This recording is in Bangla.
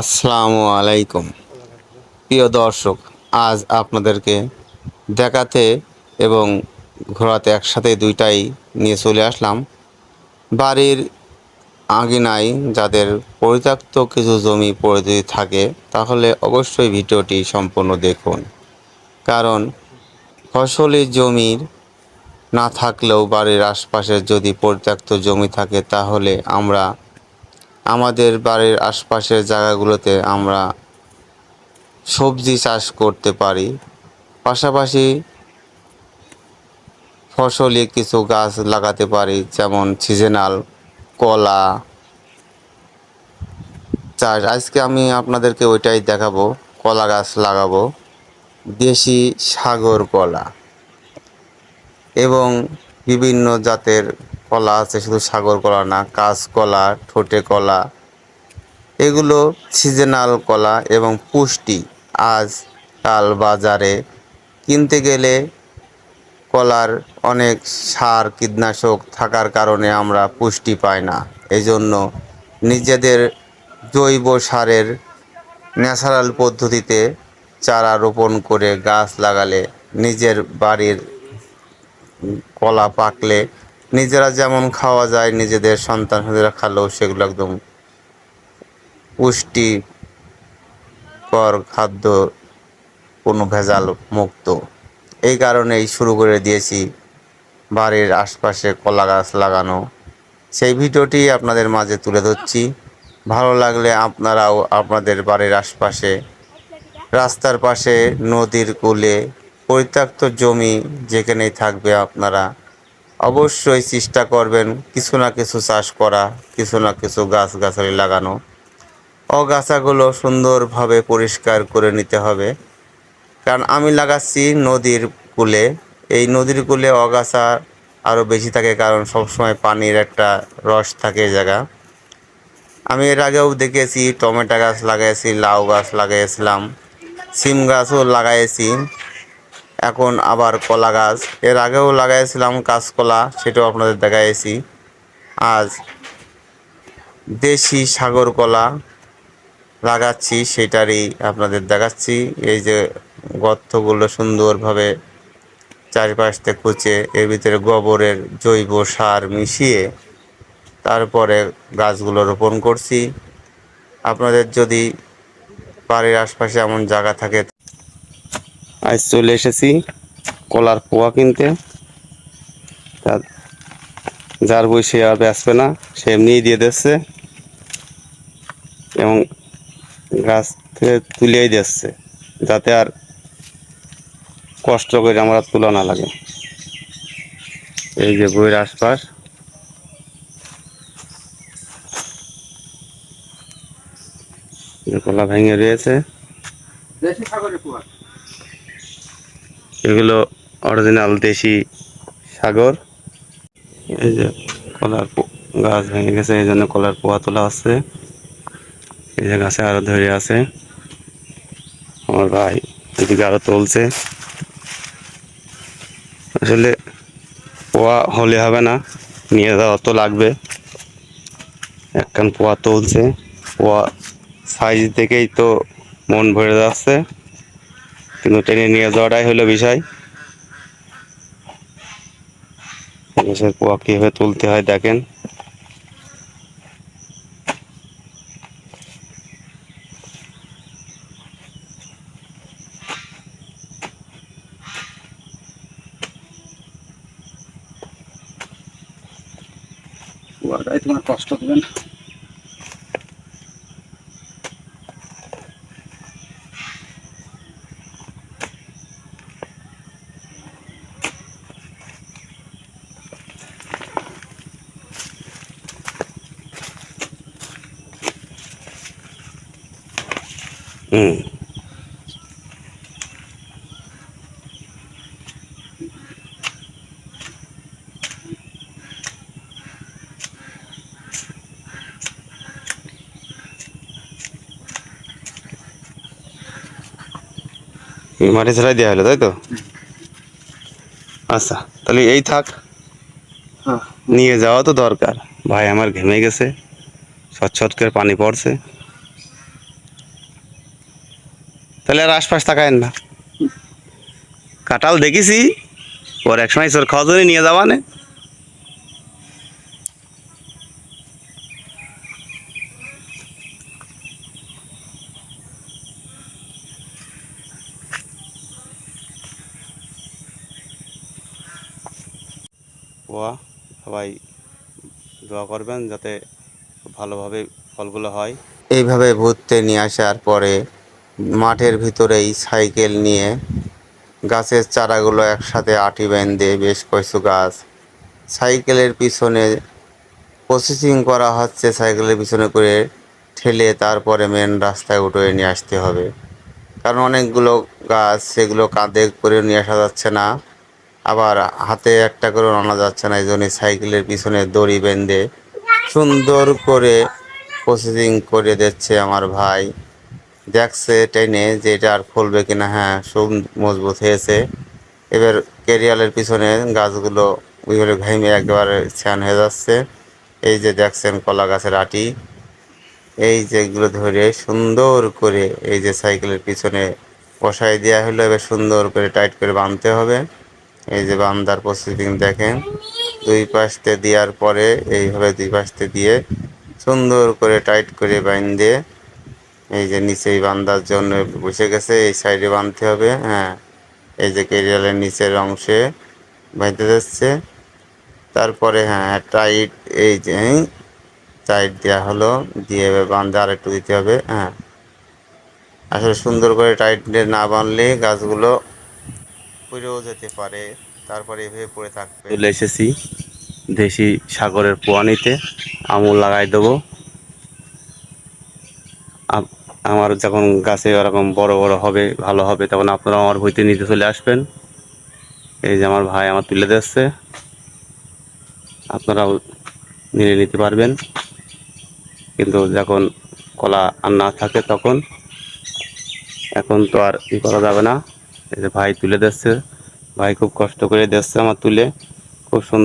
আসসালামু আলাইকুম। প্রিয় দর্শক, আজ আপনাদেরকে দেখাতে এবং ঘোরাতে একসাথে দুইটাই নিয়ে চলে আসলাম। বাড়ির আঙিনায় যাদের পরিত্যক্ত কিছু জমি পড়ে যদি থাকে, তাহলে অবশ্যই ভিডিওটি সম্পূর্ণ দেখুন। কারণ ফসলি জমির না থাকলেও বাড়ির আশপাশে যদি পরিত্যক্ত জমি থাকে, তাহলে আমরা আমাদের বাড়ির আশপাশের জায়গাগুলোতে আমরা সবজি চাষ করতে পারি। পাশাপাশি ফসলি কিছু গাছ লাগাতে পারি, যেমন সিজনাল কলা, চাষ। আজকে আমি আপনাদেরকে ওইটাই দেখাবো, কলা গাছ লাগাবো, দেশি সাগর কলা এবং বিভিন্ন জাতের কলা আছে, শুধু সাগর কলা না, কাঁচ কলা, ঠোঁটে কলা, এগুলো সিজনাল কলা এবং পুষ্টি। আজ কাল বাজারে কিনতে গেলে কলার অনেক সার, কীটনাশক থাকার কারণে আমরা পুষ্টি পাই না। এই জন্য নিজেদের জৈব সারের ন্যাচারাল পদ্ধতিতে চারা রোপণ করে গাছ লাগালে নিজের বাড়ির কলা পাকলে নিজেরা যেমন খাওয়া যায়, নিজেদের সন্তান সন্তানরা খালেও সেগুলো একদম পুষ্টিকর খাদ্য, কোনো ভেজাল মুক্ত। এই কারণেই শুরু করে দিয়েছি বাড়ির আশপাশে কলা গাছ লাগানো। সেই ভিডিওটি আপনাদের মাঝে তুলে ধরছি। ভালো লাগলে আপনারাও আপনাদের বাড়ির আশপাশে, রাস্তার পাশে, নদীর কূলে, পরিত্যক্ত জমি যেখানেই থাকবে আপনারা অবশ্যই চেষ্টা করবেন কিছু না কিছু চাষ করা, কিছু না কিছু গাছ গাছালি লাগানো। অগাছাগুলো সুন্দরভাবে পরিষ্কার করে নিতে হবে। কারণ আমি লাগাচ্ছি নদীর কূলে। এই নদীর কূলে অগাছা আরও বেশি থাকে কারণ সবসময় পানির একটা রস থাকে জায়গা। আমি এর আগেও দেখেছি টমেটো গাছ লাগাইছি, লাউ গাছ লাগাইছিলাম, সিম গাছও লাগাইছি। এখন আবার কলা গাছ। এর আগেও লাগাইছিলাম কাঁচকলা, সেটাও আপনাদের দেখাইছি। আজ দেশি সাগর কলা লাগাচ্ছি, সেটারই আপনাদের দেখাচ্ছি। এই যে গর্তগুলো সুন্দরভাবে চারিপাশ থেকে কুচে, এর ভিতরে গোবরের জৈব সার মিশিয়ে তারপরে গাছগুলো রোপণ করছি। আপনাদের যদি বাড়ির আশপাশে এমন জায়গা থাকে আজ চলে এসেছি কলার পোয়া কিনতে। তার যার বই সে আর বেচবে না, সে এমনিই দিয়ে দিচ্ছে। এবং গাছ থেকে তুলেই দিচ্ছে, যাতে আর কষ্ট করে আমরা তুলা না লাগে। এই যে বইয়ের আশপাশ। কলা ভেঙে রয়েছে। দেশি সাগরের পোয়া। এগুলো অরিজিনাল দেশি সাগর। এই যে কলার গাছ ভেঙে গেছে, এই জন্য কলার পোয়া তোলা আছে এই যে গাছে আরও ধরে আছে। আমার ভাই এদিকে আরও তুলছে। আসলে পোয়া হলে হবে না, নিয়ে যাওয়া তো লাগবে। একখান পোয়া তুলছে। পোয়া সাইজ দেখেই তো মন ভরে যাচ্ছে। কিন্তু টেনে নিয়ে যাওয়াটাই হলো বিষয়। দেশের পোয়া কীভাবে তুলতে হয় দেখেন। তোমার কষ্ট দেবেন। মাটি ছাড়াই দেওয়া হলো তাই তো আচ্ছা তাহলে এই থাক হ্যাঁ নিয়ে যাওয়া তো দরকার ভাই আমার ঘেমে গেছে ছটছট করে পানি পড়ছে তাহলে আর আশপাশ তাকায়েন না। কাঁঠাল দেখেছি, ওর এক সময় তোর খাওয়া নিয়ে যাওয়া নে। সবাই দোয়া করবেন যাতে ভালোভাবে ফলগুলো হয়। এইভাবে ঘুরতে নিয়ে আসার পরে মাঠের ভিতরেই সাইকেল নিয়ে গাছের চারাগুলো একসাথে আটি বেঁধে বেশ কয়েকশো গাছ সাইকেলের পিছনে প্রসেসিং করা হচ্ছে, সাইকেলের পিছনে করে ঠেলে তারপরে মেন রাস্তায় উঠে নিয়ে আসতে হবে। কারণ অনেকগুলো গাছ সেগুলো কাঁধে করে নিয়ে আসা যাচ্ছে না, আবার হাতে একটা করে আনা যাচ্ছে না, এই জন্য সাইকেলের পিছনে দড়ি বেঁধে সুন্দর করে প্রসেসিং করে দিচ্ছে আমার ভাই। দেখছে, টেনে যে এটা আর ফলবে কিনা হ্যাঁ খুব মজবুত হয়েছে। এবার কেরিয়ালের পিছনে গাছগুলো ওইভাবে ঘাইমে একেবারে ছ্যান হয়ে যাচ্ছে। এই যে দেখছেন কলা গাছের আটি। এই যেগুলো ধরে সুন্দর করে এই যে সাইকেলের পিছনে বসাই দেওয়া হলো। এবার সুন্দর করে টাইট করে বাঁধতে হবে। এই যে বান্দার প্রসেসিং দেখেন। দুই পাশতে দেওয়ার পরে এইভাবে দুই পাশতে দিয়ে সুন্দর করে টাইট করে বাঁধে এই যে নিচেই বান্ধার জন্য বসে গেছে, এই সাইডে বাঁধতে হবে হ্যাঁ। এই যে কেরিয়ালের নিচের অংশে বাঁধতে যাচ্ছে। তারপরে হ্যাঁ টাইট, এই যে টাইট দেওয়া হলো, দিয়ে বান্ধে আর একটু দিতে হবে হ্যাঁ। আসলে সুন্দর করে টাইট না বাঁধলে গাছগুলো পড়েও যেতে পারে, তারপরে এভাবে পড়ে থাকবে। চলে এসেছি দেশি সাগরের পোয়ানিতে, আমুল লাগাই দেবো। আমার যখন গাছে ওরকম বড় বড় হবে, ভালো হবে, তখন আপনারা আমার ভইতে নিতে চলে আসবেন। এই যে আমার ভাই আমার তুলে দিচ্ছে আপনারাও নিয়ে নিতে পারবেন। কিন্তু যখন কলা আর না থাকে তখন, এখন তো আর ই করা যাবে না। এই যে ভাই তুলে দিচ্ছে ভাই খুব কষ্ট করে দিচ্ছে আমার তুলে। খুব সুন্দর